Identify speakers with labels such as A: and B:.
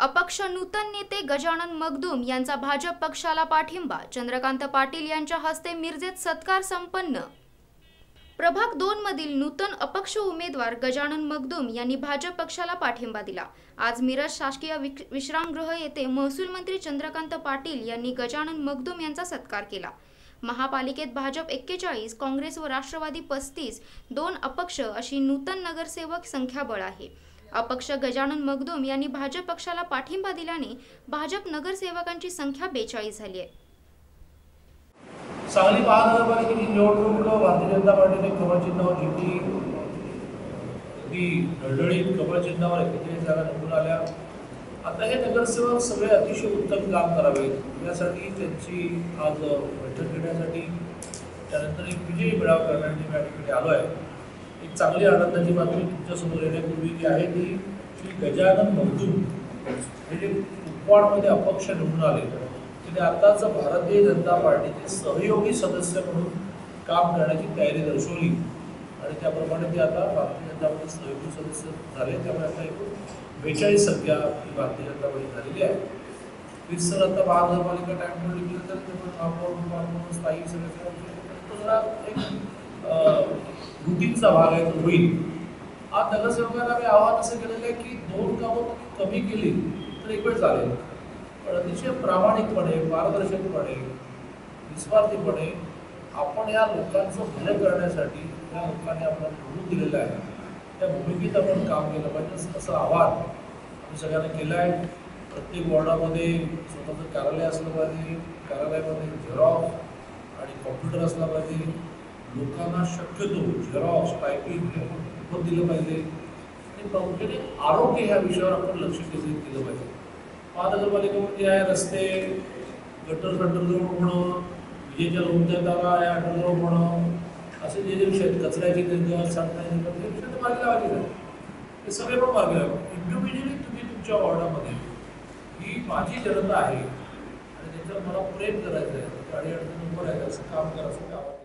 A: अपक्ष नूतन नेते गजानन मगदूम यांचा भाजप पक्षाला पाठिंबा. चंद्रकांत पाटील यांच्या हस्ते मिरजेत सत्कार संपन्न. प्रभाग दोन मधील नूतन अपक्ष उमेदवार गजानन मगदूम यांनी भाजप पक्षाला पाठिंबा दिला. आज मिरज शासकीय विश्रामगृह येथे महसूल मंत्री चंद्रकांत पाटील यांनी गजानन मगदूम यांचा सत्कार केला. महापालिकेत भाजप एक्केचाळीस काँग्रेस व राष्ट्रवादी पस्तीस दोन अपक्ष अशी नूतन नगरसेवक संख्याबळ आहे. अपक्ष गजानन मगदूम यांनी भाजप पक्षाला पाठिंबा दिल्याने भाजप नगरसेवकांची संख्या बेचाळीस झाली आहे.
B: सांगली महानगरपालिकेची निवडणूक भारतीय जनता पार्टीने कमळ चिन्हावर जिंकली ती ढळढळीत कमळ चिन्हावर एकत्रित जागा निवडून आल्या. आता हे नगरसेवक सगळे अतिशय उत्तम काम करावे यासाठी त्यांची आज बैठक घेण्यासाठी त्यानंतर एक विजयी मेळावा करण्यासाठी मी या ठिकाणी आलो आहे एक चांगली आनंदाची बातमी तुमच्यासमोर येण्यापूर्वी जी आहे ती श्री गजानन मजदूर हे जे कुपवाडमध्ये अपक्ष निवडून आले तिने आताच भारतीय जनता पार्टीचे सहयोगी सदस्य म्हणून काम करण्याची तयारी दर्शवली. आणि त्याप्रमाणे ते आता भारतीय जनता पार्टी सहयोगी सदस्य झाले. त्यामुळे आता एकूण बेचाळीस संख्या ही भारतीय जनता पार्टी झालेली आहे. वीस सर आता महानगरपालिका टाइम टेबल तर ते महापौर स्थायी सदस्य जरा एक रुटीनचा भाग आहे तो होईल. आज नगरसेवकांना मी आवाहन असं केलेलं आहे की दोन कामं तुम्ही कमी केली तर एक वेळ चालेल. पण अतिशय प्रामाणिकपणे पारदर्शकपणे निस्वार्थीपणे आपण या लोकांचं भलं करण्यासाठी या लोकांनी आपल्याला निवडून दिलेलं आहे. त्या भूमिकेत आपण काम केलं पाहिजे असं- असं आव्हान आम्ही सगळ्यांना केलं आहे. प्रत्येक वॉर्डामध्ये स्वतःचं कार्यालय असलं पाहिजे कार्यालयामध्ये झेरॉक्स आणि कॉम्प्युटर असला पाहिजे. लोकांना शक्यतो झेरॉक्स टायपिंग हे आपण दिलं पाहिजे? आणि प्रामुख्याने आरोग्य ह्या विषयावर आपण लक्ष केंद्रित केलं पाहिजे. महानगरपालिकेमध्ये म्हणजे आहे रस्ते गटर गटरजवळ होणं विजेच्या लोणच्या तारा या गटरजवळ होणं असे जे जे विषय आहेत कचऱ्याची निर्गत सांडण्याची निर्गत हे विषय तर मार्गी लावायचे सगळे पण मागे लावा इंडिव्हिज्युअली तुम्ही तुमच्या वॉर्डामध्ये ही माझी जनता आहे. आणि त्याच्यावर मला प्रेम करायचं आहे. गाडी अडचण नको राहायचं असं काम करायचं काम